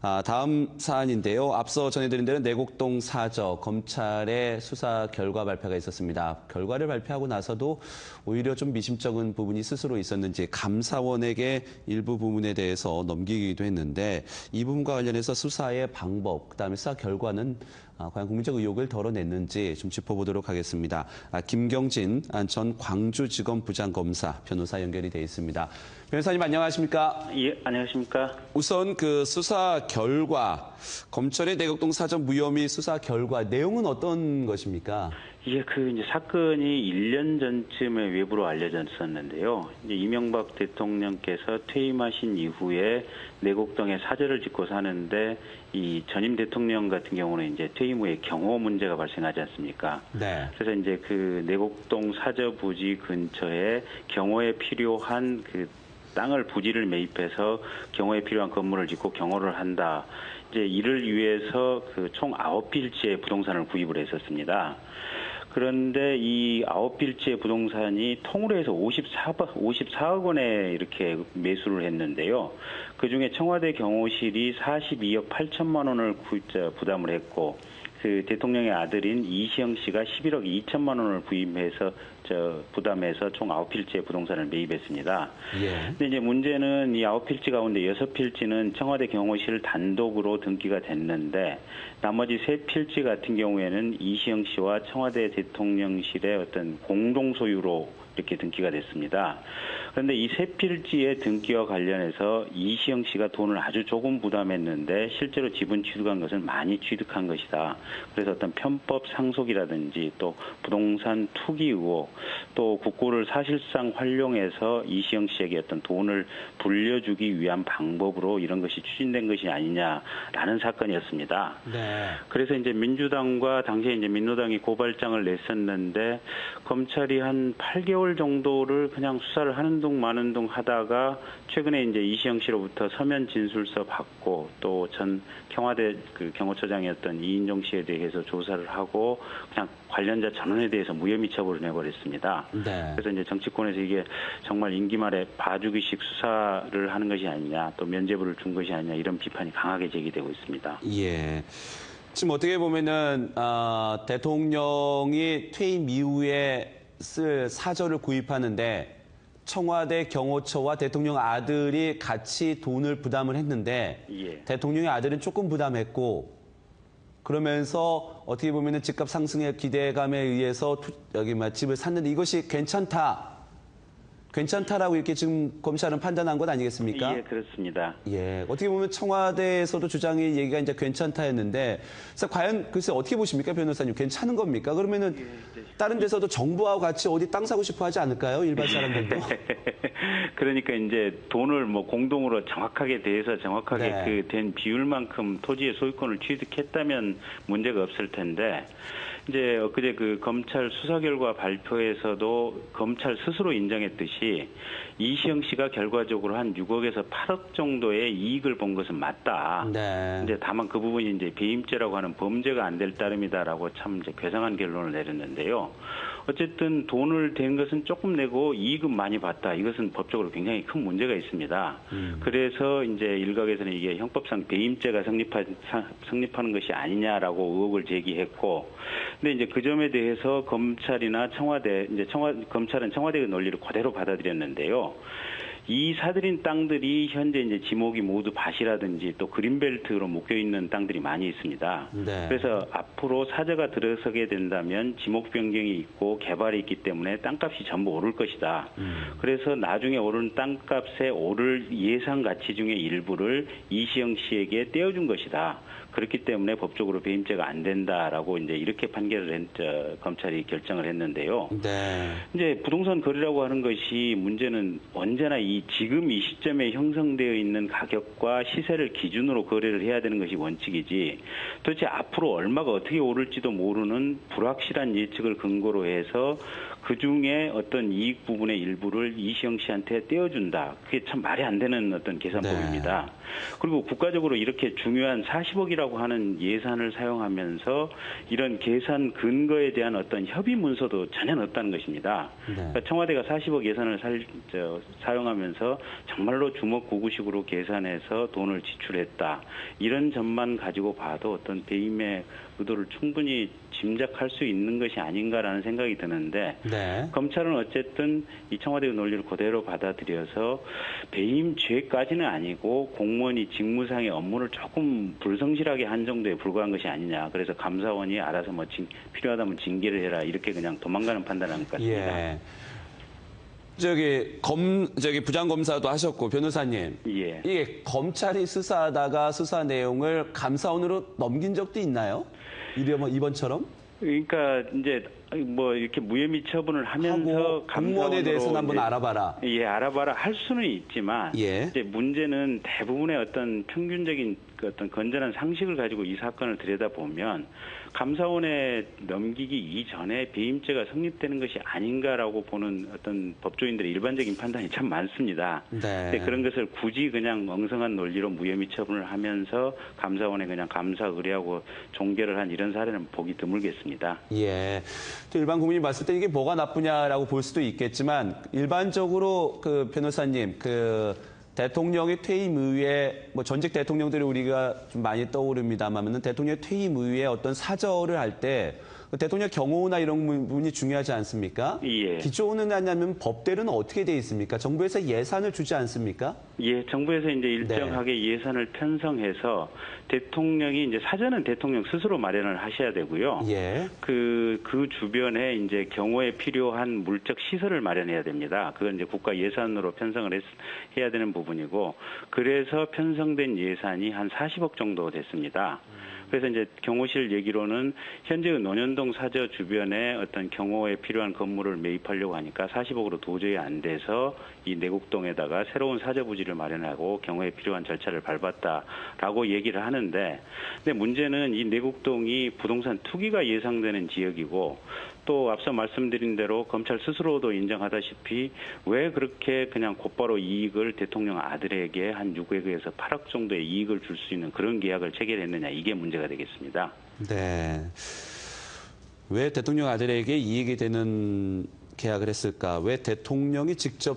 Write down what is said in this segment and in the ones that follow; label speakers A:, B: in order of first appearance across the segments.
A: 아, 다음 사안인데요. 앞서 전해드린 대로 내곡동 사저 검찰의 수사 결과 발표가 있었습니다. 결과를 발표하고 나서도 오히려 좀 미심쩍은 부분이 스스로 있었는지 감사원에게 일부 부분에 대해서 넘기기도 했는데 이 부분과 관련해서 수사의 방법, 그다음에 수사 결과는 아, 과연 국민적 의혹을 덜어냈는지 좀 짚어보도록 하겠습니다. 아, 김경진 전 광주지검 부장검사 변호사 연결이 돼 있습니다. 변호사님 안녕하십니까?
B: 예, 안녕하십니까?
A: 우선 그 수사 결과, 검찰의 내곡동 사전 무혐의 수사 결과 내용은 어떤 것입니까?
B: 예, 그 이제 사건이 1년 전쯤에 외부로 알려졌었는데요. 이제 이명박 대통령께서 퇴임하신 이후에 내곡동에 사저를 짓고 사는데 이 전임 대통령 같은 경우는 이제 퇴임 후에 경호 문제가 발생하지 않습니까?
A: 네.
B: 그래서 이제 그 내곡동 사저 부지 근처에 경호에 필요한 그 땅을 부지를 매입해서 경호에 필요한 건물을 짓고 경호를 한다. 이제 이를 위해서 그 총 아홉 필지의 부동산을 구입을 했었습니다. 그런데 이 아홉 필지의 부동산이 통으로 해서 54억, 54억 원에 이렇게 매수를 했는데요. 그 중에 청와대 경호실이 42억 8천만 원을 부담을 했고, 그 대통령의 아들인 이시영 씨가 11억 2천만 원을 부임해서 저 부담해서 총 9필지의 부동산을 매입했습니다.
A: 예.
B: 근데 이제 문제는 이 9필지 가운데 6필지는 청와대 경호실 단독으로 등기가 됐는데 나머지 3필지 같은 경우에는 이시영 씨와 청와대 대통령실의 어떤 공동 소유로 이렇게 등기가 됐습니다. 그런데 이 세 필지의 등기와 관련해서 이시영 씨가 돈을 아주 조금 부담했는데 실제로 지분 취득한 것은 많이 취득한 것이다. 그래서 어떤 편법 상속이라든지 또 부동산 투기 의혹 또 국고를 사실상 활용해서 이시영 씨에게 어떤 돈을 불려주기 위한 방법으로 이런 것이 추진된 것이 아니냐라는 사건이었습니다.
A: 네.
B: 그래서 이제 민주당과 당시에 이제 민노당이 고발장을 냈었는데 검찰이 한 8개월 정도를 그냥 수사를 하는 둥 마는 둥 하다가 최근에 이제 이시영 씨로부터 서면 진술서 받고 또전 청와대 그 경호처장이었던 이인종 씨에 대해서 조사를 하고 그냥 관련자 전원에 대해서 무혐의 처벌을 내버렸습니다.
A: 네.
B: 그래서 이제 정치권에서 이게 정말 임기 말에 봐주기식 수사를 하는 것이 아니냐 또 면죄부를 준 것이 아니냐 이런 비판이 강하게 제기되고 있습니다.
A: 예. 지금 어떻게 보면은 아, 대통령이 퇴임 이후에 쓸 사저를 구입하는데 청와대 경호처와 대통령 아들이 같이 돈을 부담을 했는데
B: 예.
A: 대통령의 아들은 조금 부담했고 그러면서 어떻게 보면은 집값 상승의 기대감에 의해서 투- 여기 막 집을 샀는데 이것이 괜찮다. 괜찮다라고 이렇게 지금 검찰은 판단한 것 아니겠습니까?
B: 예, 그렇습니다.
A: 예, 어떻게 보면 청와대에서도 주장이 얘기가 이제 괜찮다 했는데, 그래서 과연 글쎄 어떻게 보십니까, 변호사님? 괜찮은 겁니까? 그러면은 다른 데서도 정부하고 같이 어디 땅 사고 싶어 하지 않을까요? 일반 사람들도?
B: 그러니까 이제 돈을 뭐 공동으로 정확하게 대해서 정확하게
A: 네.
B: 그된 비율만큼 토지의 소유권을 취득했다면 문제가 없을 텐데 이제 엊그제 그 검찰 수사 결과 발표에서도 검찰 스스로 인정했듯이 이시영 씨가 결과적으로 한 6억에서 8억 정도의 이익을 본 것은 맞다.
A: 네.
B: 이제 다만 그 부분이 이제 배임죄라고 하는 범죄가 안 될 따름이다라고 참 이제 괴상한 결론을 내렸는데요. 어쨌든 돈을 댄 것은 조금 내고 이익은 많이 봤다. 이것은 법적으로 굉장히 큰 문제가 있습니다. 그래서 이제 일각에서는 이게 형법상 배임죄가 성립하, 성립하는 것이 아니냐라고 의혹을 제기했고, 근데 이제 그 점에 대해서 검찰이나 청와대, 이제 청와, 검찰은 청와대의 논리를 그대로 받아 들였는데요. 이 사들인 땅들이 현재 이제 지목이 모두 밭이라든지 또 그린벨트로 묶여 있는 땅들이 많이 있습니다.
A: 네.
B: 그래서 앞으로 사저가 들어서게 된다면 지목 변경이 있고 개발이 있기 때문에 땅값이 전부 오를 것이다. 그래서 나중에 오른 땅값에 오를 예상 가치 중의 일부를 이시영 씨에게 떼어준 것이다. 그렇기 때문에 법적으로 배임죄가 안 된다라고 이제 이렇게 판결을 했, 저, 검찰이 결정을 했는데요.
A: 네.
B: 이제 부동산 거래라고 하는 것이 문제는 언제나 이 지금 이 시점에 형성되어 있는 가격과 시세를 기준으로 거래를 해야 되는 것이 원칙이지 도대체 앞으로 얼마가 어떻게 오를지도 모르는 불확실한 예측을 근거로 해서 그 중에 어떤 이익 부분의 일부를 이시영 씨한테 떼어준다. 그게 참 말이 안 되는 어떤 계산법입니다. 그리고 국가적으로 이렇게 중요한 40억이라고 하는 예산을 사용하면서 이런 계산 근거에 대한 어떤 협의 문서도 전혀 없다는 것입니다.
A: 네.
B: 그러니까 청와대가 40억 예산을 살- 저, 사용하면서 정말로 주먹구구식으로 계산해서 돈을 지출했다. 이런 점만 가지고 봐도 어떤 배임의 의도를 충분히 짐작할 수 있는 것이 아닌가라는 생각이 드는데
A: 네.
B: 검찰은 어쨌든 이 청와대의 논리를 그대로 받아들여서 배임 죄까지는 아니고 공무원이 직무상의 업무를 조금 불성실하게 한 정도에 불과한 것이 아니냐. 그래서 감사원이 알아서 뭐 징- 필요하다면 징계를 해라 이렇게 그냥 도망가는 판단을 것 같습니다.
A: 예. 저기 검 저기 부장 검사도 하셨고 변호사님
B: 예.
A: 이게 검찰이 수사하다가 수사 내용을 감사원으로 넘긴 적도 있나요? 이번 이번처럼
B: 그러니까 이제 뭐 이렇게 무혐의 처분을 하면서
A: 공무원에
B: 감사원으로
A: 대해서는 한번 알아봐라.
B: 예, 알아봐라 할 수는 있지만
A: 예.
B: 이제 문제는 대부분의 어떤 평균적인 그 어떤 건전한 상식을 가지고 이 사건을 들여다 보면 감사원에 넘기기 이전에 배임죄가 성립되는 것이 아닌가라고 보는 어떤 법조인들의 일반적인 판단이 참 많습니다.
A: 네.
B: 그런 것을 굳이 그냥 엉성한 논리로 무혐의 처분을 하면서 감사원에 그냥 감사 의뢰하고 종결을 한 이런 사례는 보기 드물겠습니다.
A: 예. 또 일반 국민이 봤을 때 이게 뭐가 나쁘냐라고 볼 수도 있겠지만 일반적으로 그 변호사님 그 대통령의 퇴임 이후에 뭐 전직 대통령들이 우리가 좀 많이 떠오릅니다만은 대통령의 퇴임 이후에 어떤 사절을 할때 대통령 경호나 이런 부분이 중요하지 않습니까?
B: 예.
A: 기초는 하냐면 법대로는 어떻게 돼 있습니까? 정부에서 예산을 주지 않습니까?
B: 예, 정부에서 이제
A: 네.
B: 일정하게 예산을 편성해서 대통령이 이제 사전은 대통령 스스로 마련을 하셔야 되고요.
A: 예.
B: 그, 그 주변에 이제 경호에 필요한 물적 시설을 마련해야 됩니다. 그건 이제 국가 예산으로 편성을 했, 해야 되는 부분이고, 그래서 편성된 예산이 한 40억 정도 됐습니다. 그래서 이제 경호실 얘기로는 현재 의 논현동 사저 주변에 어떤 경호에 필요한 건물을 매입하려고 하니까 40억으로 도저히 안 돼서 이 내곡동에다가 새로운 사저 부지를 마련하고 경호에 필요한 절차를 밟았다라고 얘기를 하는데 근데 문제는 이 내곡동이 부동산 투기가 예상되는 지역이고 또 앞서 말씀드린 대로 검찰 스스로도 인정하다시피 왜 그렇게 그냥 곧바로 이익을 대통령 아들에게 한 6억에서 8억 정도의 이익을 줄 수 있는 그런 계약을 체결했느냐 이게 문제 가 되겠습니다.
A: 네. 왜 대통령 아들에게 이익이 되는 계약을 했을까? 왜 대통령이 직접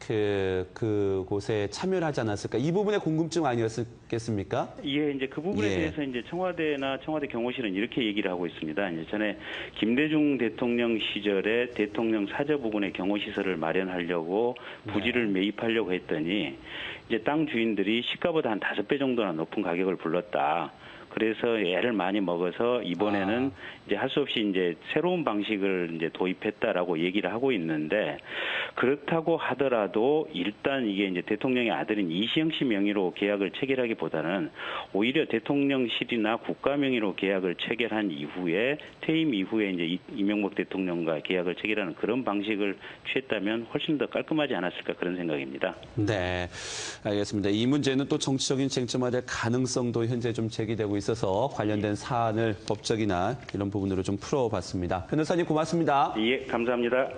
A: 그, 그곳에 참여를 하지 않았을까? 이 부분의 궁금증 아니었겠습니까?
B: 예, 이제 그 부분에
A: 예.
B: 대해서 이제 청와대나 청와대 경호실은 이렇게 얘기를 하고 있습니다. 이제 전에 김대중 대통령 시절에 대통령 사저 부근에 경호시설을 마련하려고 부지를 매입하려고 했더니 이제 땅 주인들이 시가보다 한 다섯 배 정도나 높은 가격을 불렀다. 그래서 애를 많이 먹어서 이번에는 이제 할 수 없이 이제 새로운 방식을 이제 도입했다라고 얘기를 하고 있는데 그렇다고 하더라도 일단 이게 이제 대통령의 아들인 이시영 씨 명의로 계약을 체결하기보다는 오히려 대통령실이나 국가 명의로 계약을 체결한 이후에 퇴임 이후에 이제 이- 이명박 대통령과 계약을 체결하는 그런 방식을 취했다면 훨씬 더 깔끔하지 않았을까 그런 생각입니다.
A: 네. 알겠습니다. 이 문제는 또 정치적인 쟁점화될 가능성도 현재 좀 제기되고 있어서 관련된 사안을 법적이나 이런 부분으로 좀 풀어봤습니다. 변호사님 고맙습니다.
B: 예, 감사합니다.